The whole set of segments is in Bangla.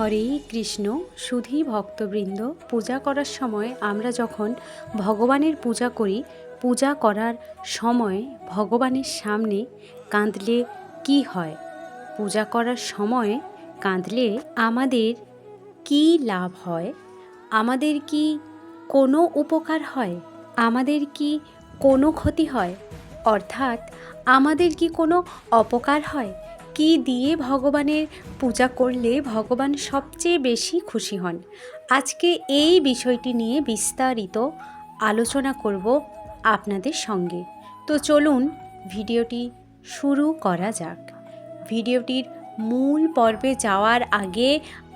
হরে কৃষ্ণ, সুধী ভক্তবৃন্দ, পূজা করার সময় আমরা যখন ভগবানের পূজা করি, পূজা করার সময় ভগবানের সামনে কাঁদলে কি হয়? পূজা করার সময় কাঁদলে আমাদের কি লাভ হয়? আমাদের কি কোনো উপকার হয়? আমাদের কি কোনো ক্ষতি হয়? অর্থাৎ আমাদের কি কোনো অপকার হয়? কি দিয়ে ভগবানের পূজা করলে ভগবান সবচেয়ে বেশি খুশি হন? আজকে এই বিষয়টি নিয়ে বিস্তারিত আলোচনা করব আপনাদের সঙ্গে। তো চলুন, ভিডিওটি শুরু করা যাক। ভিডিওটির মূল পর্বে যাওয়ার আগে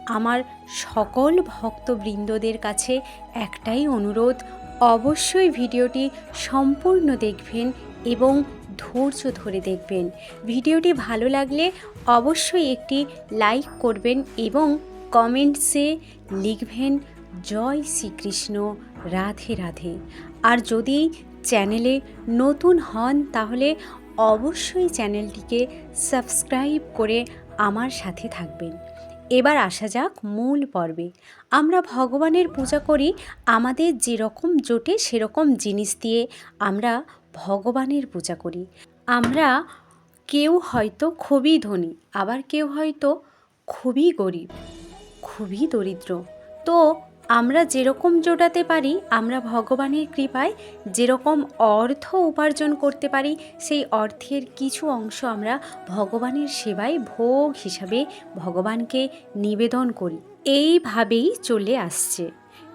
আমার সকল ভক্তবৃন্দদের কাছে একটাই অনুরোধ, অবশ্যই ভিডিওটি সম্পূর্ণ দেখবেন এবং ধৈর্য ধরে দেখবেন। ভিডিওটি ভালো লাগলে অবশ্যই একটি লাইক করবেন এবং কমেন্টসে লিখবেন, জয় শ্রীকৃষ্ণ, রাধে রাধে। আর যদি চ্যানেলে নতুন হন, তাহলে অবশ্যই চ্যানেলটিকে সাবস্ক্রাইব করে আমার সাথে থাকবেন। এবার আসা যাক মূল পর্বে। আমরা ভগবানের পূজা করি, আমাদের যেরকম জোটে সেরকম জিনিস দিয়ে আমরা ভগবানের পূজা করি। আমরা কেউ হয়তো খুবই ধনী, আবার কেউ হয়তো খুবই গরিব, খুবই দরিদ্র। তো আমরা যেরকম জোটাতে পারি, আমরা ভগবানের কৃপায় যেরকম অর্থ উপার্জন করতে পারি, সেই অর্থের কিছু অংশ আমরা ভগবানের সেবায় ভোগ হিসাবে ভগবানকে নিবেদন করি। এইভাবেই চলে আসছে।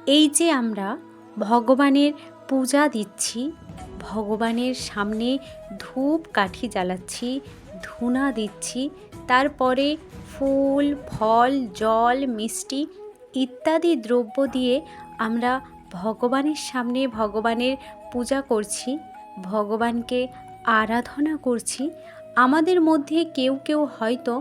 এই যে আমরা ভগবানের পূজা দিচ্ছি ভগবানের সামনে ধূপ কাঠি জ্বালাচ্ছি, ধুনা দিচ্ছি, তারপরে ফুল, ফল, জল, মিষ্টি ইত্যাদি দ্রব্য দিয়ে আমরা ভগবানের সামনে ভগবানের পূজা করছি, ভগবানকে আরাধনা করছি। আমাদের মধ্যে কেউ কেউ হয়তো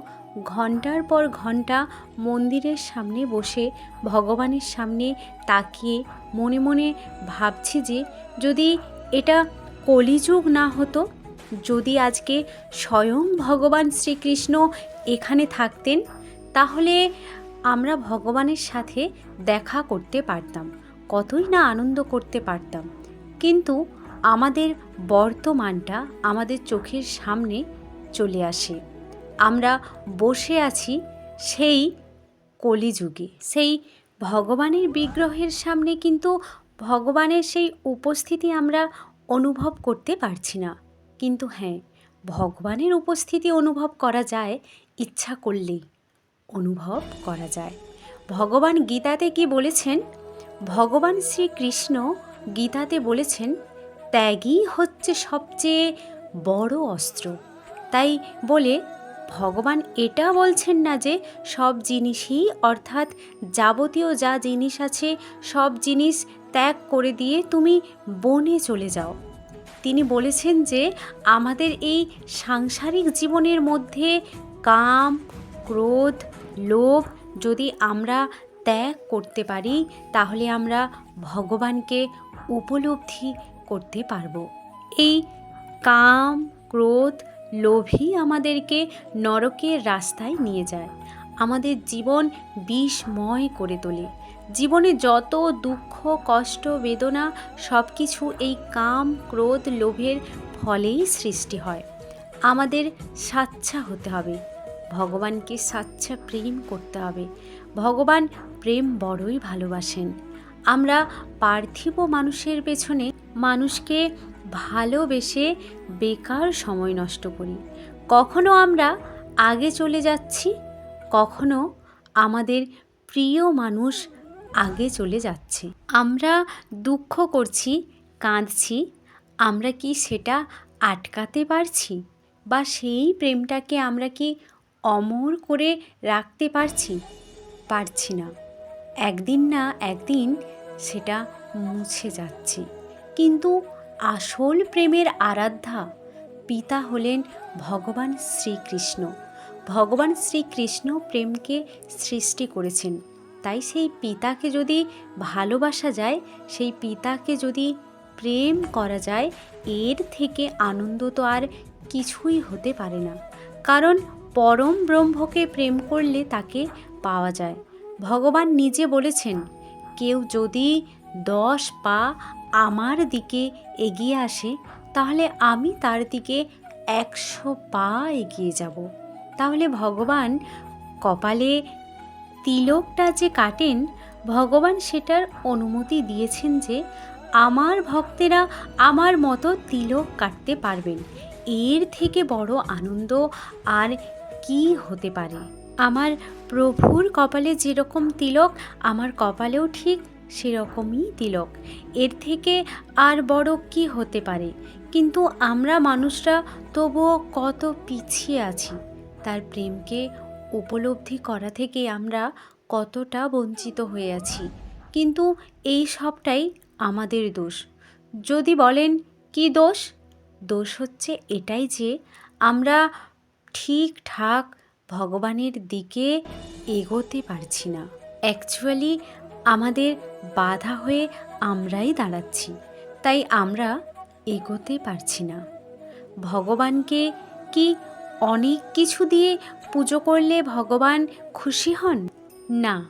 ঘণ্টার পর ঘণ্টা মন্দিরের সামনে বসে ভগবানের সামনে তাকিয়ে মনে মনে ভাবছি যে যদি এটা কলিযুগ না হতো? যদি আজকে স্বয়ং ভগবান শ্রীকৃষ্ণ এখানে থাকতেন, তাহলে আমরা ভগবানের সাথে দেখা করতে পারতাম, কতই না আনন্দ করতে পারতাম। কিন্তু আমাদের বর্তমানটা আমাদের চোখের সামনে চলে আসে। আমরা বসে আছি সেই কলিযুগে, সেই ভগবানের বিগ্রহের সামনে কিন্তু ভগবানের সেই উপস্থিতি আমরা অনুভব করতে পারছি না। কিন্তু হ্যাঁ ভগবানের উপস্থিতি অনুভব করা যায় ইচ্ছা করলেই, অনুভব করা যায়। ভগবান গীতাতে কি বলেছেন? ভগবান শ্রীকৃষ্ণ গীতাতে বলেছেন ত্যাগই হচ্ছে সবচেয়ে বড় অস্ত্র। তাই বলে, ভগবান এটা বলছেন না যে সব জিনিসই অর্থাৎ যাবতীয় যা জিনিস আছে, সব জিনিস ত্যাগ করে দিয়ে তুমি বনে চলে যাও। তিনি বলেছেন যে, আমাদের এই সাংসারিক জীবনের মধ্যে কাম, ক্রোধ, লোভ যদি আমরা ত্যাগ করতে পারি, তাহলে আমরা ভগবানকে উপলব্ধি করতে পারব। এই কাম, ক্রোধ, লোভই আমাদেরকে নরকের রাস্তায় নিয়ে যায়। আমাদের জীবন বিষময় করে তোলে। জীবনে যত দুঃখ, কষ্ট, বেদনা সব কিছু এই কাম, ক্রোধ, লোভের ফলেই সৃষ্টি হয়। আমাদের সাচ্ছা হতে হবে। ভগবানকে সাচ্ছা প্রেম করতে হবে। ভগবান প্রেম বড়ই ভালোবাসেন। আমরা পার্থিব মানুষের পেছনে মানুষকে ভালোবেসে বেকার সময় নষ্ট করি। কখনো আমরা আগে চলে যাচ্ছি, কখনো আমাদের প্রিয় মানুষ আগে চলে যাচ্ছে। আমরা দুঃখ করছি, কাঁদছি, আমরা কি সেটা আটকাতে পারছি? বা সেই প্রেমটাকে আমরা কি অমর করে রাখতে পারছি? পারছি না। একদিন না একদিন সেটা মুছে যাচ্ছে। কিন্তু আসল প্রেমের আরাধ্যা পিতা হলেন ভগবান শ্রীকৃষ্ণ। ভগবান শ্রীকৃষ্ণ প্রেমকে সৃষ্টি করেছেন। তাই সেই পিতাকে যদি ভালোবাসা যায়, সেই পিতাকে যদি প্রেম করা যায়, এর থেকে আনন্দ তো আর কিছুই হতে পারে না। কারণ পরম ব্রহ্মকে প্রেম করলে তাকে পাওয়া যায়। ভগবান নিজে বলেছেন, কেউ যদি দশ পা আমার দিকে এগিয়ে আসে, তাহলে আমি তার দিকে একশো পা এগিয়ে যাব। তাহলে ভগবান কপালে তিলকটা যে কাটেন, ভগবান সেটার অনুমতি দিয়েছেন যে আমার ভক্তেরা আমার মতো তিলক কাটতে পারবেন। এর থেকে বড় আনন্দ আর কি হতে পারে? আমার প্রভুর কপালে যেরকম তিলক, আমার কপালেও ঠিক সেরকমই তিলক। এর থেকে আর বড় কি হতে পারে? কিন্তু আমরা মানুষরা তবুও কত পিছিয়ে আছি। তার প্রেমকে উপলব্ধি করা থেকে আমরা কতটা বঞ্চিত হয়ে আছি। কিন্তু এই সবটাই আমাদের দোষ। যদি বলেন, কি দোষ? দোষ হচ্ছে এটাই যে আমরা ঠিকঠাক ভগবানের দিকে এগোতে পারছি না। অ্যাকচুয়ালি আমাদের বাধা হয়ে আমরাই দাঁড়াচ্ছি, তাই আমরা এগোতে পারছি না। ভগবানকে কি অনেক কিছু দিয়ে পুজো করলে ভগবান খুশি হন? না।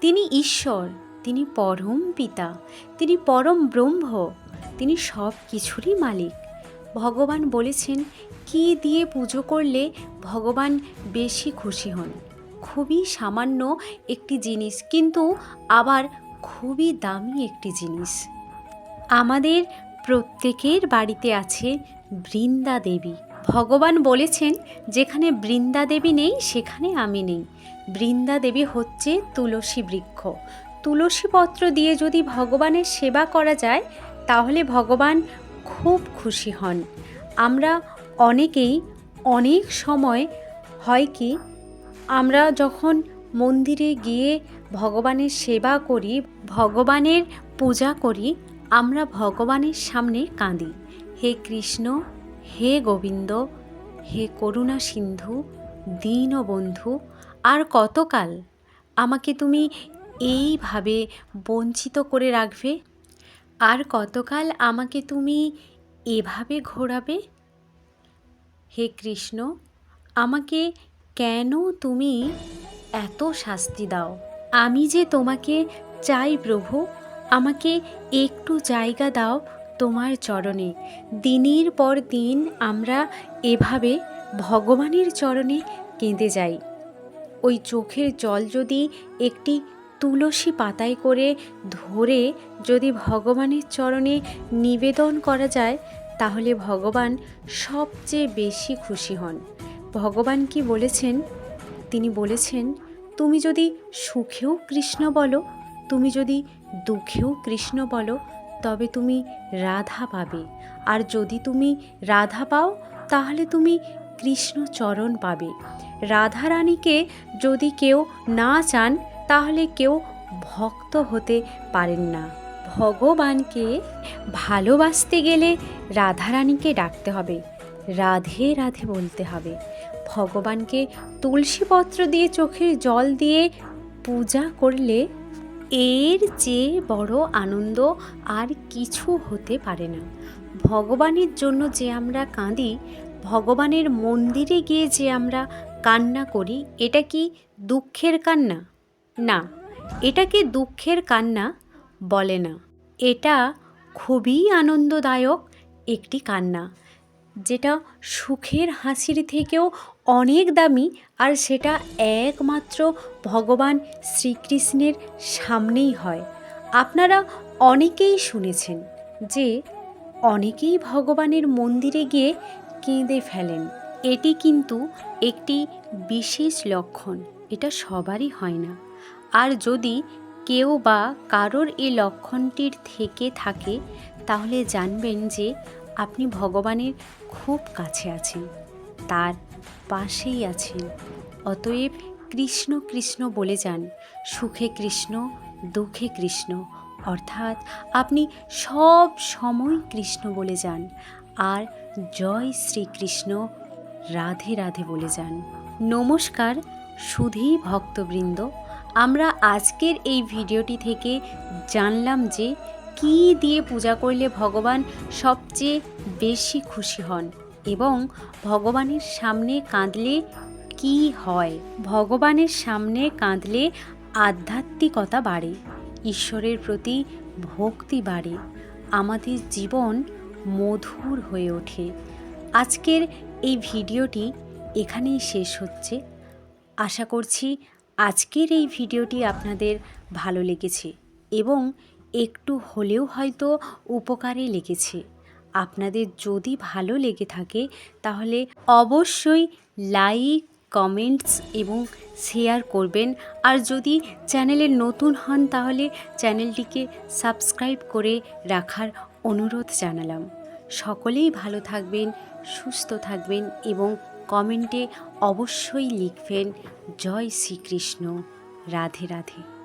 তিনি ঈশ্বর, তিনি পরম পিতা, তিনি পরম ব্রহ্ম, তিনি সব কিছুরই মালিক। ভগবান বলেছেন, কি দিয়ে পুজো করলে ভগবান বেশি খুশি হন? খুবই সামান্য একটি জিনিস, কিন্তু আবার খুবই দামি একটি জিনিস। আমাদের প্রত্যেকের বাড়িতে আছে বৃন্দা দেবী। ভগবান বলেছেন, যেখানে বৃন্দা দেবী নেই, সেখানে আমি নেই। বৃন্দা দেবী হচ্ছে তুলসী বৃক্ষ। তুলসী পত্র দিয়ে যদি ভগবানের সেবা করা যায়, তাহলে ভগবান খুব খুশি হন। আমরা অনেকেই অনেক সময় হয় কি, আমরা যখন মন্দিরে গিয়ে ভগবানের সেবা করি, ভগবানের পূজা করি, আমরা ভগবানের সামনে কাঁদি। হে কৃষ্ণ হে গোবিন্দ, হে করুণা সিন্ধু, দীনবন্ধু, আর কতকাল আমাকে তুমি এইভাবে বঞ্চিত করে রাখবে? আর কতকাল আমাকে তুমি এভাবে ঘোরাবে? হে কৃষ্ণ, আমাকে কেন তুমি এত শাস্তি দাও? আমি যে তোমাকে চাই প্রভু, আমাকে একটু জায়গা দাও তোমার চরণে। দিনের পর দিন আমরা এভাবে ভগবানের চরণে কেঁদে যাই। ওই চোখের জল যদি একটি তুলসী পাতায় করে ধরে যদি ভগবানের চরণে নিবেদন করা যায়, তাহলে ভগবান সবচেয়ে বেশি খুশি হন। ভগবান কি বলেছেন? তিনি বলেছেন, তুমি যদি সুখেও কৃষ্ণ বলো, তুমি যদি দুঃখেও কৃষ্ণ বলো তবে তুমি রাধা পাবে। আর যদি তুমি রাধা পাও, তাহলে তুমি কৃষ্ণ চরণ পাবে। রাধা রানীকে যদি কেউ না চান, তাহলে কেউ ভক্ত হতে পারেন না। ভগবানকে ভালোবাসতে গেলে রাধারানীকে ডাকতে হবে। রাধে রাধে বলতে হবে। ভগবানকে তুলসীপত্র দিয়ে চোখের জল দিয়ে পূজা করলে এর চেয়ে বড় আনন্দ আর কিছু হতে পারে না। ভগবানের জন্য যে আমরা কাঁদি, ভগবানের মন্দিরে গিয়ে যে আমরা কান্না করি, এটা কি দুঃখের কান্না? না, এটাকে দুঃখের কান্না বলে না। এটা খুবই আনন্দদায়ক একটি কান্না, যেটা সুখের হাসির থেকেও অনেক দামি আর সেটা একমাত্র ভগবান শ্রীকৃষ্ণের সামনেই হয়। আপনারা অনেকেই শুনেছেন যে অনেকেই ভগবানের মন্দিরে গিয়ে কেঁদে ফেলেন। এটি কিন্তু একটি বিশেষ লক্ষণ, এটা সবারই হয় না। আর যদি কেউ বা কারোর এই লক্ষণটির থেকে থাকে, তাহলে জানবেন যে আপনি ভগবানের খুব কাছে আছেন। তার পাশেই আছেন। অতএব কৃষ্ণ কৃষ্ণ বলে যান, সুখে কৃষ্ণ, দুঃখে কৃষ্ণ। অর্থাৎ আপনি সব সময় কৃষ্ণ বলে যান, আর জয় শ্রীকৃষ্ণ রাধে রাধে বলে যান। নমস্কার, সুধী ভক্তবৃন্দ। আমরা আজকের এই ভিডিওটি থেকে জানলাম যে কী দিয়ে পূজা করলে ভগবান সবচেয়ে বেশি খুশি হন। এবং ভগবানের সামনে কাঁদলে কি হয়? ভগবানের সামনে কাঁদলে আধ্যাত্মিকতা বাড়ে, ঈশ্বরের প্রতি ভক্তি বাড়ে, আমাদের জীবন মধুর হয়ে ওঠে। আজকের এই ভিডিওটি এখানেই শেষ হচ্ছে। আশা করছি আজকের এই ভিডিওটি আপনাদের ভালো লেগেছে এবং একটু হলেও হয়তো উপকারে লেগেছে। আপনাদের যদি ভালো লেগে থাকে, তাহলে অবশ্যই লাইক কমেন্টস এবং শেয়ার করবেন। আর যদি চ্যানেলে নতুন হন, তাহলে চ্যানেলটিকে সাবস্ক্রাইব করে রাখার অনুরোধ জানালাম। সকলেই ভালো থাকবেন, সুস্থ থাকবেন এবং কমেন্টে অবশ্যই লিখবেন, জয় শ্রীকৃষ্ণ, রাধে রাধে।